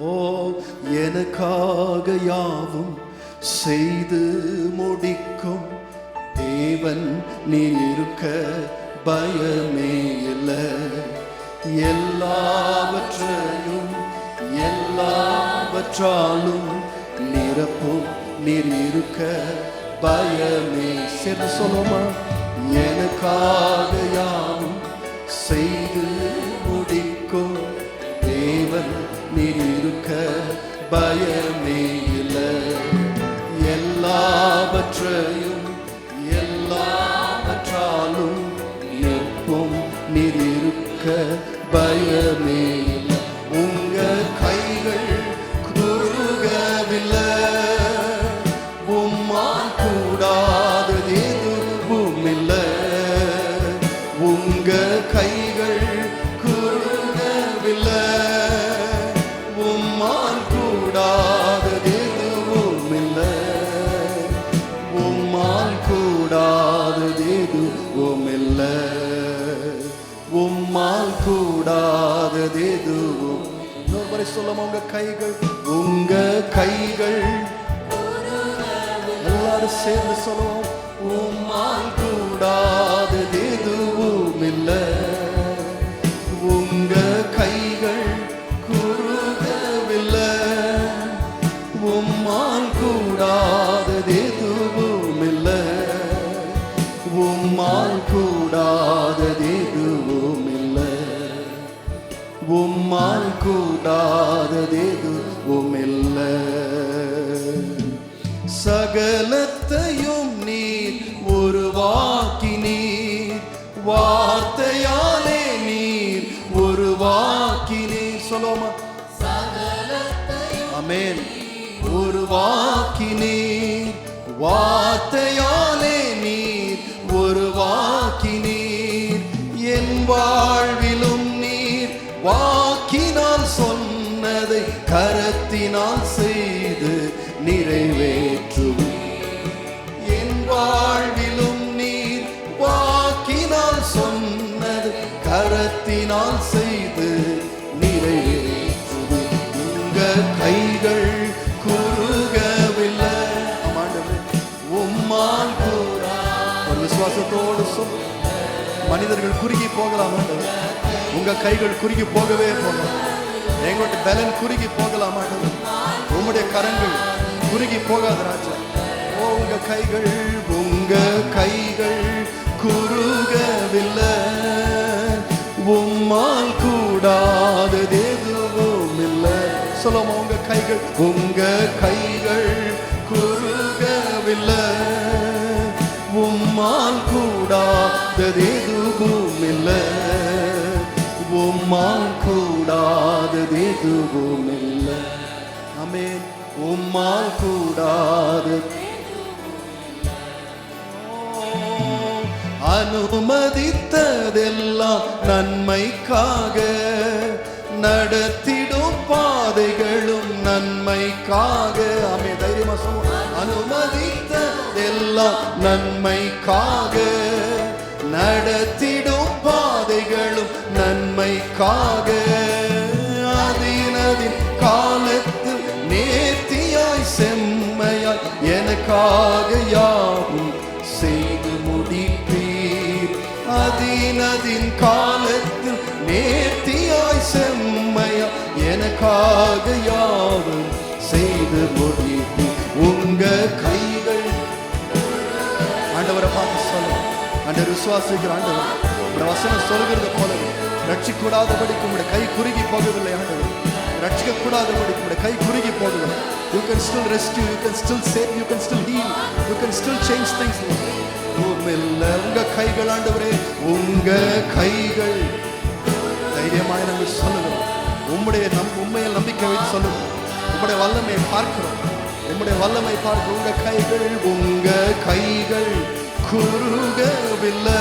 ஓ எனக்காக யாவும் செய்து முடிக்கும். தேவன் நீ இருக்க பயமே இல்லை. எல்லாவற்றையும் எல்லாவற்றாலும் நிரப்பும். நீர் இருக்க பயமே. சேர்ந்து சொல்லுமா எனக்காக யாவும் செய்து நீர் பயமே இல்லை எல்லாவற்றையும் எல்லாவற்றாலும் எப்பவும் நீர் இருக்க பயமே. உம்மால் கூடாதது எதுவும் இல்லை உம்மால் கூடாதது எதுவும் இல்லை உம்மால் கூடாதது எதுவும் இன்னொரு சொல்லுமா உங்க கைகள்? உங்க கைகள். எல்லாரும் சேர்ந்து சொல்லுவோம் உம்மால் உம்மால் கூடாதது எதுவும் இல்லை சகலத்தையும் நீர் உருவாக்கி நீர் வார்த்தையாலே நீர் உருவாக்கி நீர் சொல்லுமா அமேன். உருவாக்கி நீர் வார்த்தையாலே நீர் உருவாக்கி நீர் என் வாழ்விலும் மனிதர்கள் குறுகி போகலாம் உங்க கைகள் குறுகி போகவே போகலாம். எங்களுடைய பலன் குறுகி போகலாம் உங்களுடைய உம்முடைய கரங்கள் குறுகி போகாத ராஜா. ஓ உங்க கைகள் உங்க கைகள் குறுகவில்லை. உம்மால் கூடாதது எதுவும் இல்லை. சொல்லுமா உங்க கைகள் உங்க கை உம்மால் கூடாதது எதுவும் இல்லை உம்மால் கூடாதது எதுவும் இல்லை அமேன் உம்மால் கூடாதது அனுமதித்ததெல்லாம் நன்மைக்காக. நடத்திடும் பாதைகளும் நடத்திடும் பாதைகளும் நன்மைக்காக. அதினதின் காலத்தில் நேர்த்தியாய் செம்மையாய் எனக்காக யாவும் செய்து முடிப்பீர். அதினதின் காலத்தில் நேர்த்தியாய் செம்மையா எனக்காக யாவும் செய்து முடிப்பீர். உங்க கை சொல்லுங்க விசுவாசிக்கிற ஆண்டவர். இந்த வசனம் சொல்கிறது போல ரட்சிக்கூடாதபடிக்கு உங்களுடைய கை குறுகி போகவில்லை ஆண்டவர். ரட்சிக்க கூடாதபடிக்கு உங்களுடைய கை குறுகி போகவில்லை. You can still rescue you can still save you can still heal you can still change things இல்ல உங்க கைகள் ஆண்டவரே உங்க கைகள். தைரியமாக நாங்கள் சொல்லுகிறோம் உம்முடைய நம் உண்மையை நம்பிக்கை வைத்து சொல்லுகிறோம் உம்முடைய வல்லமையை பார்க்கிறோம். உம்முடைய வல்லமை பார்க்க உங்க கைகள் உங்க கைகள். குறுகவில்லை.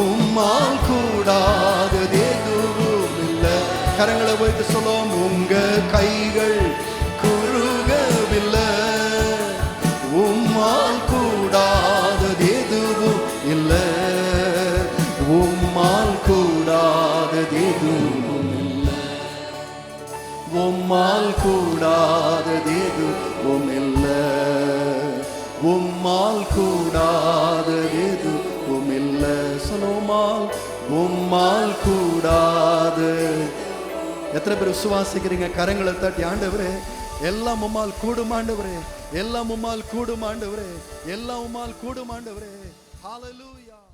உம்மால் கூடாதது எதுவும் இல்லை கரங்களை வைத்து சொல்லுவோம் உங்க கைகள் குறுகவில்லை. உம்மால் கூடாதது எதுவும் இல்லை உம்மால் கூடாதது எதுவும் இல்லை உம்மால் உம்மால் கூடாதது உமில்ல சொல்லுமால் உம்மால் கூடாது. எத்தனை பேர் விசுவாசிக்கிறீங்க? கரங்களை தட்டி ஆண்டவரே எல்லாம் உம்மால் கூடுமாண்டவரே எல்லாம் உம்மால் கூடும் ஆண்டவரே. எல்லாம் உம்மால் கூடும் ஆண்டவரே. ஹalleluya